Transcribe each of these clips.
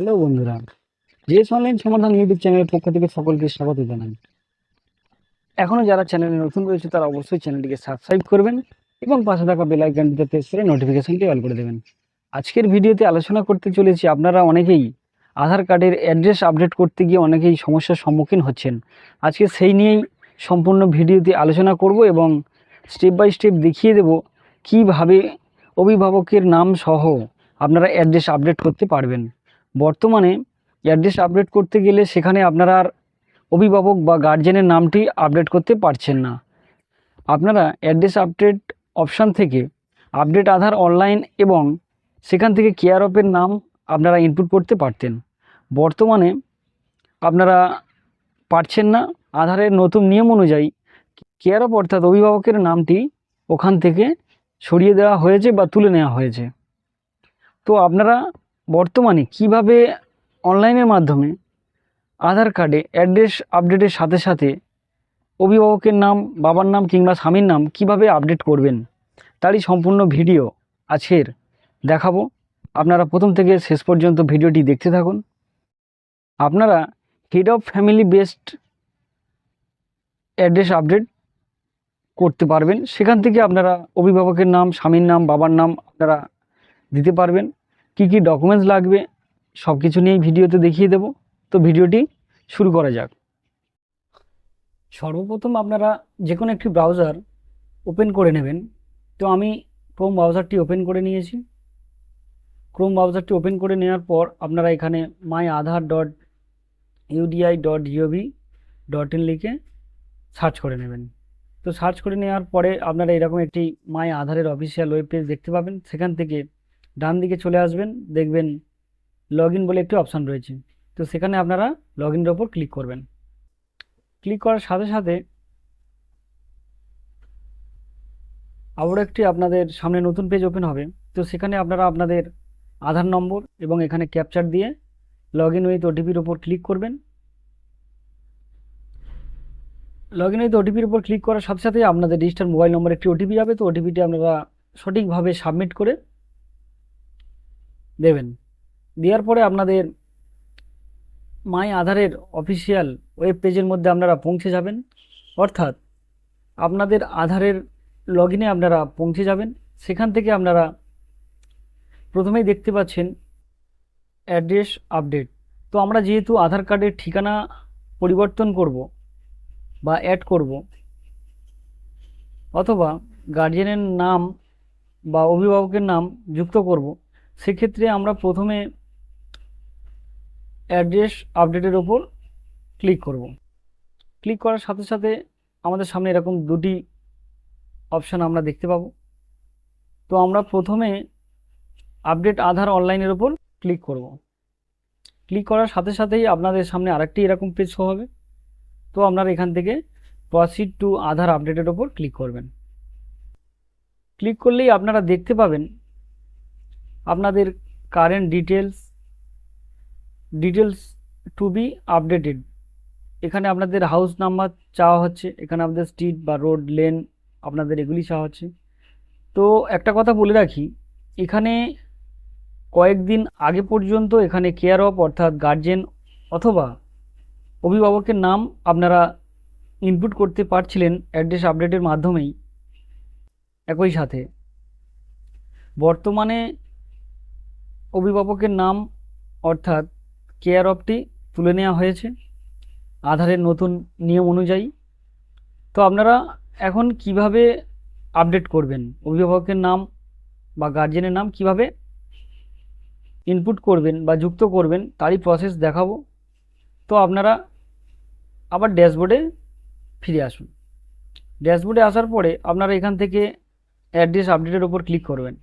Hello বন্ধুরা JS online সমাধান YouTube চ্যানেলের পক্ষ থেকে সকলকে স্বাগত জানাই। এখনও যারা চ্যানেলে নতুন রয়েছে, তারা অবশ্যই চ্যানেলটিকে সাবস্ক্রাইব করবেন এবং পাশে থাকা বেল আইকনটিতে প্রেস করে নোটিফিকেশনটি অল করে দেবেন। আজকের ভিডিওতে আলোচনা করতে চলেছি আপনারা অনেকেই আধার কার্ডের অ্যাড্রেস আপডেট করতে গিয়ে অনেকেই সমস্যার সম্মুখীন হচ্ছেন। আজকে সেই নিয়েই সম্পূর্ণ ভিডিওতে আলোচনা করব এবং স্টেপ বাই স্টেপ দেখিয়ে দেব কীভাবে অভিভাবকের নাম সহ আপনারা অ্যাড্রেস আপডেট করতে পারবেন। বর্তমানে অ্যাড্রেস আপডেট করতে গেলে সেখানে আপনারা আর অভিভাবক বা গার্জেনের নামটি আপডেট করতে পারছেন না। আপনারা অ্যাড্রেস আপডেট অপশান থেকে আপডেট আধার অনলাইন এবং সেখান থেকে কেয়ার অফের নাম আপনারা ইনপুট করতে পারতেন। বর্তমানে আপনারা পারছেন না। আধারের নতুন নিয়ম অনুযায়ী কেয়ার অফ অর্থাৎ অভিভাবকের নামটি ওখান থেকে সরিয়ে দেওয়া হয়েছে বা তুলে নেওয়া হয়েছে। তো আপনারা বর্তমানে কীভাবে অনলাইনের মাধ্যমে আধার কার্ডে অ্যাড্রেস আপডেটের সাথে সাথে অভিভাবকের নাম, বাবার নাম কিংবা স্বামীর নাম কীভাবে আপডেট করবেন, তারই সম্পূর্ণ ভিডিও আজকের দেখাবো। আপনারা প্রথম থেকে শেষ পর্যন্ত ভিডিওটি দেখতে থাকুন। আপনারা head of family based address update করতে পারবেন। সেখান থেকে আপনারা অভিভাবকের নাম, স্বামীর নাম, বাবার নাম আপনারা দিতে পারবেন। কি কি ডকুমেন্টস লাগবে সব কিছু নিয়েই ভিডিওতে দেখিয়ে দেব। তো ভিডিওটি শুরু করা যাক। সর্বপ্রথম আপনারা যে কোনো একটি ব্রাউজার ওপেন করে নেবেন। তো আমি ক্রোম ব্রাউজারটি ওপেন করে নিয়েছি। ক্রোম ব্রাউজারটি ওপেন করে নেওয়ার পর আপনারা এখানে my Aadhaar dot UIDAI dot gov dot in লিখে সার্চ করে নেবেন। তো সার্চ করে নেওয়ার পরে আপনারা এরকম একটি মাই আধারের অফিসিয়াল ওয়েব পেজ দেখতে পাবেন। সেখান থেকে ডান দিকে চলে আসবেন, দেখবেন লগ বলে একটি অপশান রয়েছে। তো সেখানে আপনারা লগ ইনের ওপর ক্লিক করবেন। ক্লিক করার সাথে সাথে আবারও একটি আপনাদের সামনে নতুন পেজ ওপেন হবে। তো সেখানে আপনারা আপনাদের আধার নম্বর এবং এখানে ক্যাপচার দিয়ে লগ ইন উইথ ওটিপির ওপর ক্লিক করবেন। লগ ইন উইথ ওটিপির ওপর ক্লিক করার সাথে সাথে আপনাদের রেজিস্টার মোবাইল নম্বর একটি ওটিপি যাবে। তো ওটিপিটি আপনারা সঠিকভাবে সাবমিট করে দেবেন। দেওয়ার পরে আপনাদের মাই আধারের অফিসিয়াল ওয়েব পেজের মধ্যে আপনারা পৌঁছে যাবেন। অর্থাৎ আপনাদের আধারের লগ আপনারা পৌঁছে যাবেন। সেখান থেকে আপনারা প্রথমেই দেখতে পাচ্ছেন অ্যাড্রেস আপডেট। তো আমরা যেহেতু আধার কার্ডের ঠিকানা পরিবর্তন করব বা অ্যাড করব, অথবা গার্জেনের নাম বা অভিভাবকের নাম যুক্ত করব সেক্ষেত্রে আমরা প্রথমে অ্যাড্রেস আপডেটের ওপর ক্লিক করব। ক্লিক করার সাথে সাথে আমাদের সামনে এরকম দুটি অপশান আমরা দেখতে পাবো। তো আমরা প্রথমে আপডেট আধার অনলাইনের ওপর ক্লিক করব। ক্লিক করার সাথে সাথেই আপনাদের সামনে আরেকটি এরকম পেজ শো হবে। তো আপনারা এখান থেকে প্রসিড টু আধার আপডেটের ওপর ক্লিক করবেন। ক্লিক করলেই আপনারা দেখতে পাবেন আপনাদের current details details to be updated এখানে আপনাদের হাউস নাম্বার চাওয়া হচ্ছে, এখানে আপনাদের স্ট্রিট বা রোড লেন আপনাদের এগুলি চাওয়া হচ্ছে। তো একটা কথা বলে রাখি, এখানে কয়েকদিন আগে পর্যন্ত এখানে কেয়ার অফ অর্থাৎ গার্জেন অথবা অভিভাবকের নাম আপনারা ইনপুট করতে পারছিলেন অ্যাড্রেস আপডেটের মাধ্যমেই একই সাথে। বর্তমানে অভিভাবকের নাম অর্থাৎ কেয়ার অফটি তুলে নেওয়া হয়েছে আধারের নতুন নিয়ম অনুযায়ী। তো আপনারা এখন কীভাবে আপডেট করবেন? অভিভাবকের নাম বা গার্জেনের নাম কীভাবে ইনপুট করবেন বা যুক্ত করবেন তারই প্রসেস দেখাবো। তো আপনারা আবার ড্যাশবোর্ডে ফিরে আসুন। ড্যাশবোর্ডে আসার পরে আপনারা এখান থেকে অ্যাড্রেস আপডেটের ওপর ক্লিক করবেন।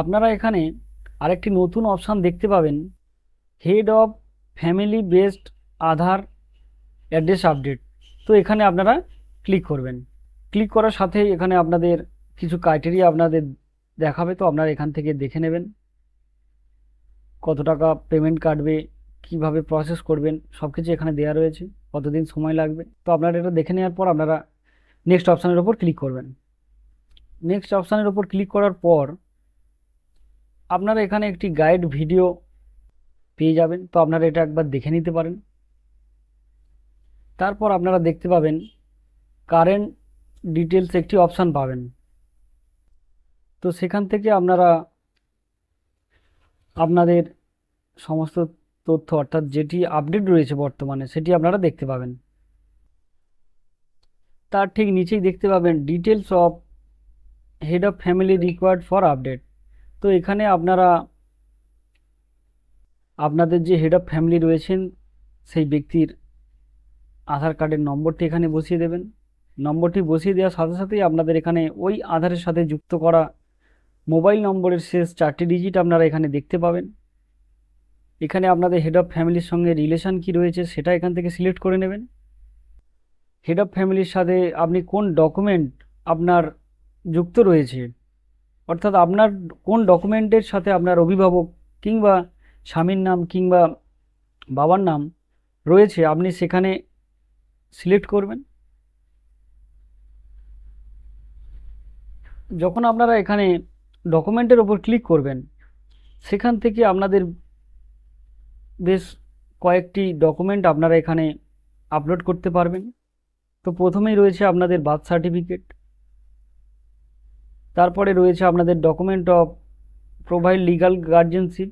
আপনারা এখানে আরেকটি নতুন অপশান দেখতে পাবেন। Head of family based Aadhaar address update তো এখানে আপনারা ক্লিক করবেন। ক্লিক করার সাথে এখানে আপনাদের কিছু ক্রাইটেরিয়া আপনাদের দেখাবে, তো আপনারা এখান থেকে দেখে নেবেন। কত টাকা পেমেন্ট কাটবে, কীভাবে প্রসেস করবেন সব কিছু এখানে দেওয়া রয়েছে। কতদিন সময় লাগবে। তো আপনারা এটা দেখে নেওয়ার পর আপনারা নেক্সট অপশানের ওপর ক্লিক করবেন। নেক্সট অপশানের ওপর ক্লিক করার পর আপনারা এখানে একটি গাইড ভিডিও পেয়ে যাবেন। তো আপনারা এটা একবার দেখে নিতে পারেন। তারপর আপনারা দেখতে পাবেন কারেন্ট ডিটেলস একটি অপশান পাবেন। তো সেখান থেকে আপনারা আপনাদের সমস্ত তথ্য অর্থাৎ যেটি আপডেট রয়েছে বর্তমানে, সেটি আপনারা দেখতে পাবেন। তার ঠিক নিচেই দেখতে পাবেন details of head of family required for update তো এখানে আপনারা, আপনাদের যে হেড অফ ফ্যামিলি রয়েছেন, সেই ব্যক্তির আধার কার্ডের নম্বরটি এখানে বসিয়ে দেবেন। নম্বরটি বসিয়ে দেওয়ার সাথে সাথেই আপনাদের এখানে ওই আধারের সাথে যুক্ত করা মোবাইল নম্বরের শেষ চারটি ডিজিট আপনারা এখানে দেখতে পাবেন। এখানে আপনাদের হেড অফ ফ্যামিলির সঙ্গে রিলেশন কি রয়েছে সেটা এখান থেকে সিলেক্ট করে নেবেন। হেড অফ ফ্যামিলির সাথে আপনি কোন ডকুমেন্ট আপনার যুক্ত রয়েছে অর্থাৎ আপনার কোন ডকুমেন্টের সাথে আপনার অভিভাবক কিংবা স্বামীর নাম কিংবা বাবার নাম রয়েছে, আপনি সেখানে সিলেক্ট করবেন। যখন আপনারা এখানে ডকুমেন্টের ওপর ক্লিক করবেন, সেখান থেকে আপনাদের বেশ কয়েকটি ডকুমেন্ট আপনারা এখানে আপলোড করতে পারবেন। তো প্রথমেই রয়েছে আপনাদের বার্থ সার্টিফিকেট তারপরে রয়েছে আপনাদের document of provide legal guardianship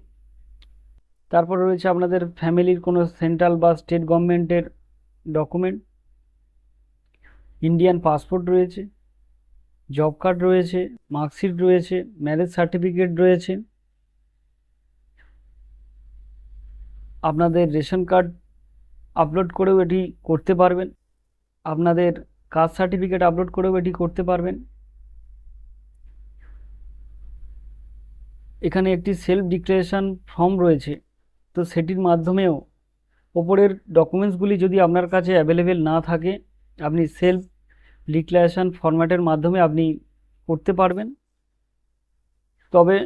তারপরে রয়েছে আপনাদের ফ্যামিলির কোনো সেন্ট্রাল বা স্টেট গভর্নমেন্টের ডকুমেন্ট ইন্ডিয়ান পাসপোর্ট রয়েছে জব কার্ড রয়েছে মার্কশিট রয়েছে ম্যারেজ সার্টিফিকেট রয়েছে, আপনাদের রেশন কার্ড আপলোড করেও এটি করতে পারবেন, আপনাদের কাস্ট সার্টিফিকেট আপলোড করেও এটি করতে পারবেন। এখানে একটি সেলফ ডিক্লারেশন ফর্ম রয়েছে। তো সেটির মাধ্যমেও ওপরের ডকুমেন্টসগুলি যদি আপনার কাছে অ্যাভেলেবেল না থাকে, আপনি সেলফ ডিক্লারেশান ফরম্যাটের মাধ্যমে আপনি করতে পারবেন। তবে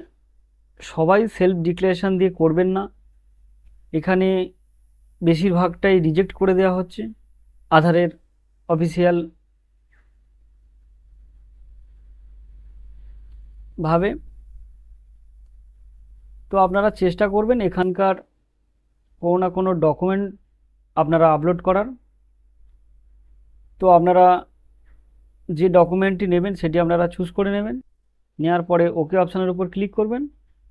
সবাই সেলফ ডিক্লারেশান দিয়ে করবেন না। এখানে বেশিরভাগটাই রিজেক্ট করে দেওয়া হচ্ছে। আধারের অফিসিয়াল ভাবে তো আপনারা চেষ্টা করবেন এখানকার কোনো না কোনো ডকুমেন্ট আপনারা আপলোড করার। তো আপনারা যে ডকুমেন্টটি নেবেন সেটি আপনারা চুজ করে নেবেন। নেওয়ার পরে ওকে অপশানের উপর ক্লিক করবেন।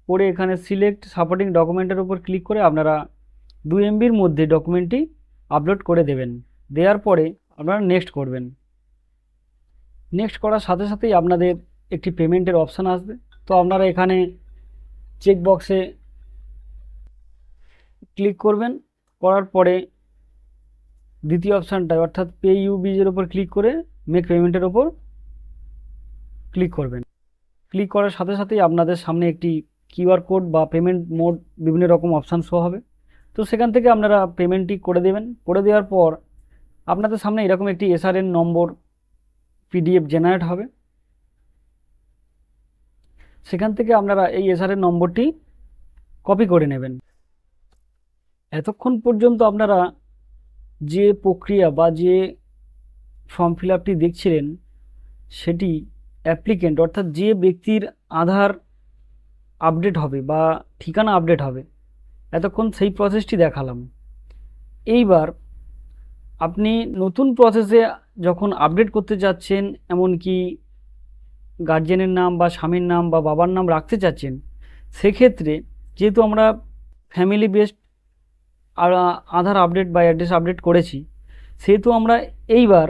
করে এখানে সিলেক্ট সাপোর্টিং ডকুমেন্টের উপর ক্লিক করে আপনারা দু এমবির মধ্যে ডকুমেন্টটি আপলোড করে দেবেন। দেওয়ার পরে আপনারা নেক্সট করবেন। নেক্সট করার সাথে সাথেই আপনাদের একটি পেমেন্টের অপশান আসবে। তো আপনারা এখানে চেক বক্সে ক্লিক করবেন। করার পরে দ্বিতীয় অপশানটায় অর্থাৎ পে ইউ বিজের ওপর ক্লিক করে মেক পেমেন্টের ওপর ক্লিক করবেন। ক্লিক করার সাথে সাথেই আপনাদের সামনে একটি কিউআর কোড বা পেমেন্ট মোড বিভিন্ন রকম অপশান শো হবে। তো সেখান থেকে আপনারা পেমেন্টটি করে দেবেন। করে দেওয়ার পর আপনাদের সামনে এরকম একটি এসআরএন নম্বর পিডিএফ জেনারেট হবে। সেখান থেকে আপনারা এই এসআরএন নম্বরটি কপি করে নেবেন। এতক্ষণ পর্যন্ত আপনারা যে প্রক্রিয়া বা যে ফর্ম ফিল আপটি দেখছিলেন, সেটি অ্যাপ্লিকেন্ট অর্থাৎ যে ব্যক্তির আধার আপডেট হবে বা ঠিকানা আপডেট হবে, এতক্ষণ সেই প্রসেসটি দেখালাম। এইবার আপনি নতুন প্রসেসে যখন আপডেট করতে যাচ্ছেন, এমনকি গার্জেনের নাম বা স্বামীর নাম বা বাবার নাম রাখতে চাচ্ছেন, সেক্ষেত্রে যেহেতু আমরা ফ্যামিলি বেসড আধার আপডেট বা অ্যাড্রেস আপডেট করেছি, সেহেতু আমরা এইবার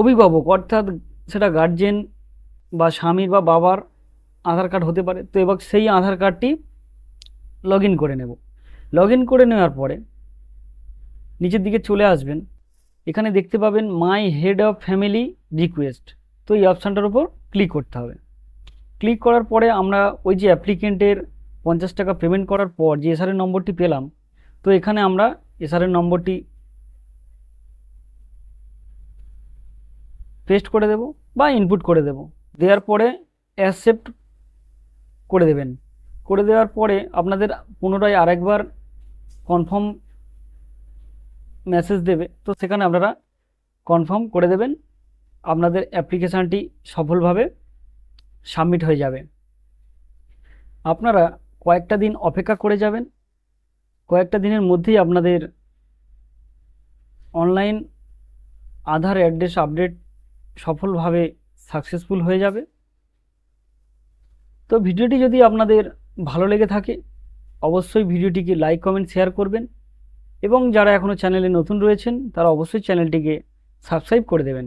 অভিভাবক অর্থাৎ সেটা গার্জেন বা স্বামীর বা বাবার আধার কার্ড হতে পারে, তো এবার সেই আধার কার্ডটি লগ করে নেব। লগ করে নেওয়ার পরে নিচের দিকে চলে আসবেন, এখানে দেখতে পাবেন my head of family request তো এই অপশানটার উপর ক্লিক করতে হবে। ক্লিক করার পরে আমরা ওই যে অ্যাপ্লিকেন্টের পঞ্চাশ টাকা পেমেন্ট করার পর যে এসআরের নম্বরটি পেলাম, তো এখানে আমরা এসআরের নম্বরটি পেস্ট করে দেব বা ইনপুট করে দেব। দেওয়ার পরে অ্যাকসেপ্ট করে দেবেন। করে দেওয়ার পরে আপনাদের পুনরায় আরেকবার কনফার্ম মেসেজ দেবে, তো সেখানে আপনারা কনফার্ম করে দেবেন। আপনাদের অ্যাপ্লিকেশানটি সফলভাবে সাবমিট হয়ে যাবে। আপনারা কয়েকটা দিন অপেক্ষা করে যাবেন। কয়েকটা দিনের মধ্যেই আপনাদের অনলাইন আধার অ্যাড্রেস আপডেট সফলভাবে সাকসেসফুল হয়ে যাবে। তো ভিডিওটি যদি আপনাদের ভালো লেগে থাকে, অবশ্যই ভিডিওটিকে লাইক, কমেন্ট, শেয়ার করবেন এবং যারা এখনও চ্যানেলে নতুন রয়েছেন, তারা অবশ্যই চ্যানেলটিকে সাবস্ক্রাইব করে দেবেন।